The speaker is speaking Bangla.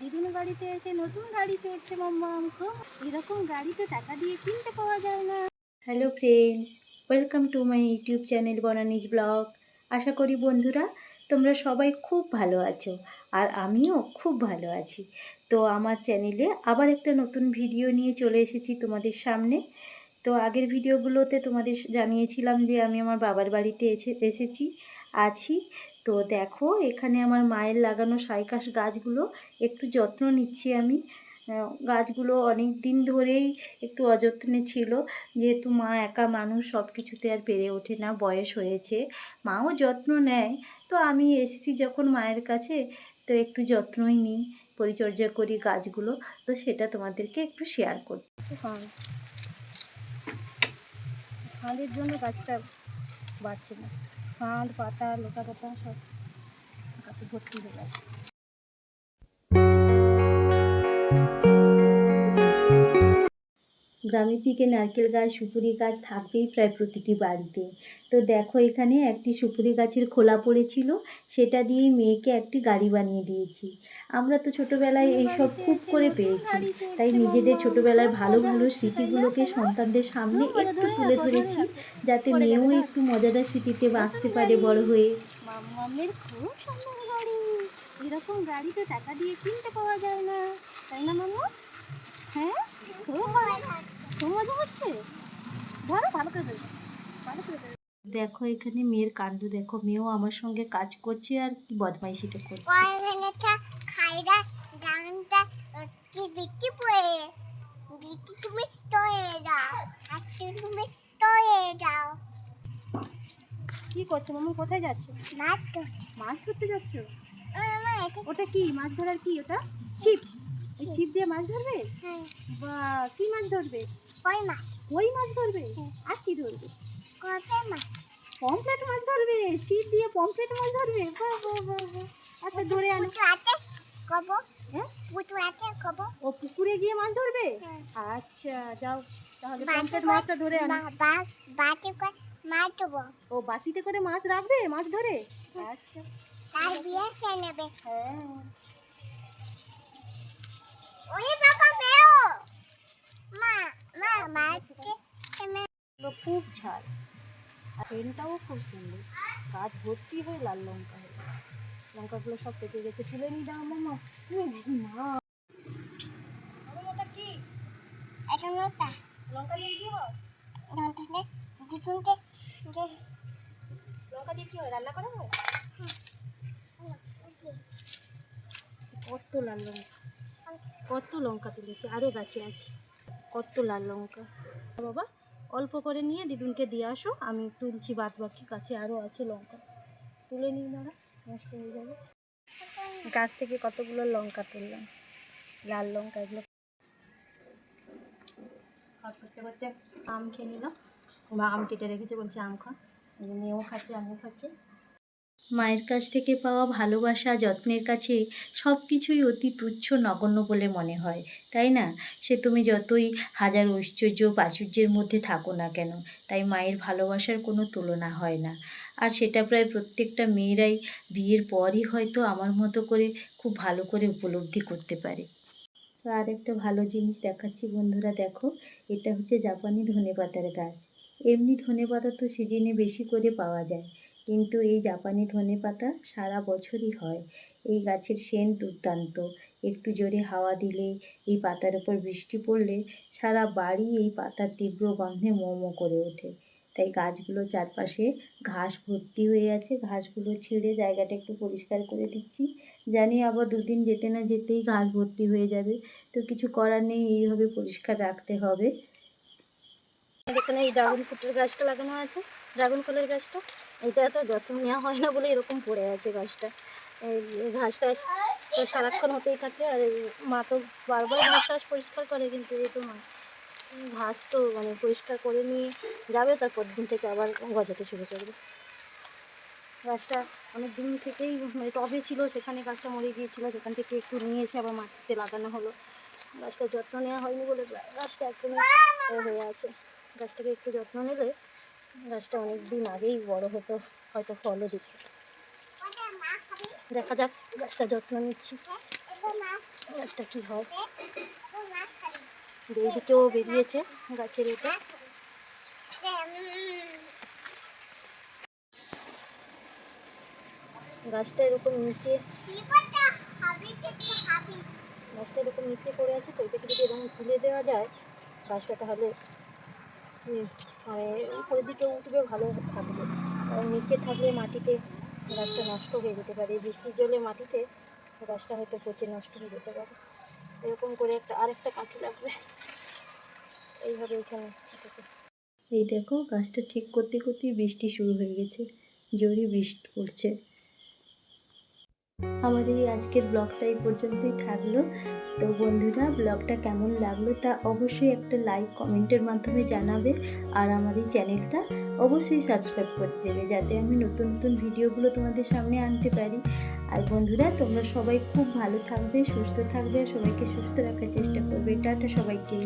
দিদিন বাড়িতে এসে নতুন গাড়ি চড়ছে, মাম্মা আমকো এরকম গাড়িতে টাকা দিয়ে কিনতে পাওয়া যায় না। Hello friends welcome to my YouTube channel Banani's vlog আশা করি বন্ধুরা, তোমরা সবাই খুব ভালো আছো আর আমিও খুব ভালো আছি। তো আমার চ্যানেলে আবার একটা নতুন ভিডিও নিয়ে চলে এসেছি তোমাদের সামনে। তো আগের ভিডিওগুলোতে তোমাদের জানিয়েছিলাম যে আমি আমার বাবার বাড়িতে এসে, এসেছি, আছি। তো দেখো, এখানে আমার মায়ের লাগানো সাইকাস গাছগুলো, একটু যত্ন নিচ্ছি আমি। গাছগুলো অনেক দিন ধরেই একটু অযত্নে ছিল। যেহেতু মা একা মানুষ সব কিছুতে আর পেরে ওঠে না, বয়স হয়েছে। মাও যত্ন নেয়। তো আমি এসেছি যখন মায়ের কাছে, তো একটু যত্নই নিই, পরিচর্যা করি গাছগুলো। তো সেটা তোমাদেরকে একটু শেয়ার করি ফাঁদের জন্য গাছটা বাড়ছে না। ফাঁদ পাতা লোটা পাতা সব গাছে ভর্তি হয়ে গেছে। গ্রামের দিকে নারকেল গাছ সুপুরি গাছ থাকবেই প্রায় প্রতিটি বাড়িতে। তো দেখো এখানে একটি সুপুরি গাছের খোলা পড়েছিল সেটা দিয়েই মেয়েকে একটি গাড়ি বানিয়ে দিয়েছি। আমরা তো ছোটোবেলায় এইসব খুব করে পেয়েছি। তাই নিজেদের ছোটোবেলার ভালো ভালো স্মৃতিগুলোকে সন্তানদের সামনে একটু তুলে ধরেছি যাতে মেয়েও একটু মজাদার স্মৃতিতে বাঁচতে পারে বড় হয়ে। খুব সুন্দর গাড়ি এরকম গাড়িতে টাকা দিয়ে কিনতে পাওয়া যায় না তাই না খুব মজা মজা হচ্ছে? ধরো ভালো করে ধরো। ভালো করে ধরো। দেখো এখানে মেয়ের কাণ্ড দেখো মেয়েও আমার সঙ্গে কাজ করছে আর কি বদমাইশিটা করছে। খাইরা কি বিটি পয়ে বিটি তুমি টয়ে দাও আর তুমি টয়ে দাও। কি করছ মাম্মা কোথায় যাচ্ছ? মাছ মাছ ধরতে যাচ্ছ? মামা ওটা কি? মাছ ধরার কি ওটা? ছিপ? এই ছিপ। দিয়ে মাছ ধরবে? হ্যাঁ। বা কি মাছ ধরবে? কই মাছ কই মাছ ধরবে? আর কি ধরবে? কবে মাছ পমফ্লেট মাছ ধরবে? ছিপ দিয়ে পমফ্লেট মাছ ধরবে? বাহ বাহ বাহ বাহ। আচ্ছা ধরে আনো। আছে? কব। হ্যাঁ? পুটু আছে কব। ও পুকুরে গিয়ে মাছ ধরবে? হ্যাঁ। আচ্ছা যাও। তাহলে পমফ্লেট মাছটা ধরে আনো। বাটি করে মাছ দেবো ও বাটিতে করে মাছ রাখবে? মাছ ধরে? আচ্ছা। তার বিয়ে খেয়ে নেবে। হ্যাঁ। ওরে বাবা মেও মা খুব ঝাল। আর খুব সুন্দর। গাছ ভর্তি হয়ে লাল লঙ্কা হয়ে লঙ্কাগুলো সব পেকে গেছে। তুলে নিয়ে দাও মামা। মা। লঙ্কা। দিয়ে কি হয়? লঙ্কা দিয়ে কি হয়? রান্না করা হয়? কত লাল লঙ্কা। কত লঙ্কা তুলেছি। আরও গাছে আছে। কত লাল লঙ্কা। বাবা, অল্প করে নিয়ে দিদুনকে দিয়ে আসো, আমি তুলছি বাদ বাকি কাছে আরও আছে লঙ্কা। তুলে নিই দাঁড়া, নষ্ট হয়ে যাবে। গাছ থেকে কতগুলো লঙ্কা তুললাম? লাল লঙ্কা এগুলো। করতে করতে আম খেয়ে নিলাম। বা আম কেটে রেখেছে, বলছে আম খা। মেয়েও খাচ্ছে, আমিও খাচ্ছি। মায়ের কাছ থেকে পাওয়া ভালোবাসা, যত্নের কাছে সব কিছুই অতি তুচ্ছ, নগণ্য বলে মনে হয়। তাই না? সে তুমি যতই হাজার ঐশ্বর্য, প্রাচুর্যের মধ্যে থাকো না কেন, তাই মায়ের ভালোবাসার কোনো তুলনা হয় না। আর সেটা প্রায় প্রত্যেকটা মেয়েরাই বিয়ের পরই হয়তো আমার মতো করে খুব ভালো করে উপলব্ধি করতে পারে। তো আর একটা ভালো জিনিস দেখাচ্ছি বন্ধুরা, দেখো, এটা হচ্ছে জাপানি ধনেপাতার গাছ। এমনি ধনেপাতা তো সিজনে বেশি করে পাওয়া যায়। কিন্তু এই জাপানি ধনে পাতা সারা বছরই হয়। এই গাছের সেন্ট দুর্দান্ত। একটু জোরে হাওয়া দিলে, এই পাতার উপর বৃষ্টি পড়লে সারা বাড়ি এই পাতার তীব্র গন্ধে মো মো করে ওঠে। তাই গাছগুলো চারপাশে ঘাস ভর্তি হয়ে আছে। ঘাসগুলো ছিঁড়ে জায়গাটা একটু পরিষ্কার করে দিচ্ছি। জানি আবার দুদিন যেতে না যেতেই ঘাস ভর্তি হয়ে যাবে। তো কিছু করার নেই, এইভাবে পরিষ্কার রাখতে হবে। এখানে এই ড্রাগন ফ্রুটের গাছটা লাগানো আছে, ড্রাগন ফলের গাছটা, এটা তো যত্ন নেওয়া হয় না বলে এরকম পড়ে আছে গাছটা। এই ঘাস টাস তো সারাক্ষণ হতেই থাকে আর মা তো বারবার ঘাস টাস পরিষ্কার করে কিন্তু এই তো ঘাস তো মানে পরিষ্কার করে নিয়ে যাবে, তারপর দিন থেকে আবার গজাতে শুরু করবে। গাছটা অনেক দিন থেকেই মানে টবে ছিল, সেখানে গাছটা মরে গিয়েছিল, সেখান থেকে একটু নিয়ে এসে আবার মাটিতে লাগানো হলো। গাছটা যত্ন নেওয়া হয়নি বলে গাছটা একদমই হয়ে আছে। গাছটাকে একটু যত্ন নিলে গাছটা অনেক দিন আগেই বড় হতো, হয়তো ফলও দিত। দেখা যাক, গাছটা যত্ন নিচ্ছি। গাছটা কী হয়। মাছ বেরিয়েছে গাছের এটা। গাছটা এরকম নিচে গাছটা এরকম নিচে পড়ে আছে তো, এটাকে যদি এরকম তুলে দেওয়া যায় গাছটা তাহলে মানে উপরের দিকে উঠবে, ভালো থাকবে। আর নিচে থাকলে মাটিতে গাছটা নষ্ট হয়ে যেতে পারে। বৃষ্টির জলে মাটিতে গাছটা হয়তো পচে নষ্ট হয়ে যেতে পারে। এরকম করে একটা, আরেকটা কাঠি লাগবে। এইভাবে এখানে এই দেখো, গাছটা ঠিক করতে করতেই বৃষ্টি শুরু হয়ে গেছে। জোরে বৃষ্টি পড়ছে। আমাদের এই আজকের ব্লগটা এই পর্যন্তই থাকল। তো বন্ধুরা, ব্লগটা কেমন লাগল তা অবশ্যই একটা লাইক কমেন্টের মাধ্যমে জানাবে আর আমার এই চ্যানেলটা অবশ্যই সাবস্ক্রাইব করে দেবে যাতে আমি নতুন নতুন ভিডিওগুলো তোমাদের সামনে আনতে পারি। আর বন্ধুরা, তোমরা সবাই খুব ভালো থাকবে, সুস্থ থাকবে সবাইকে সুস্থ রাখার চেষ্টা করবে। টাটা সবাইকে।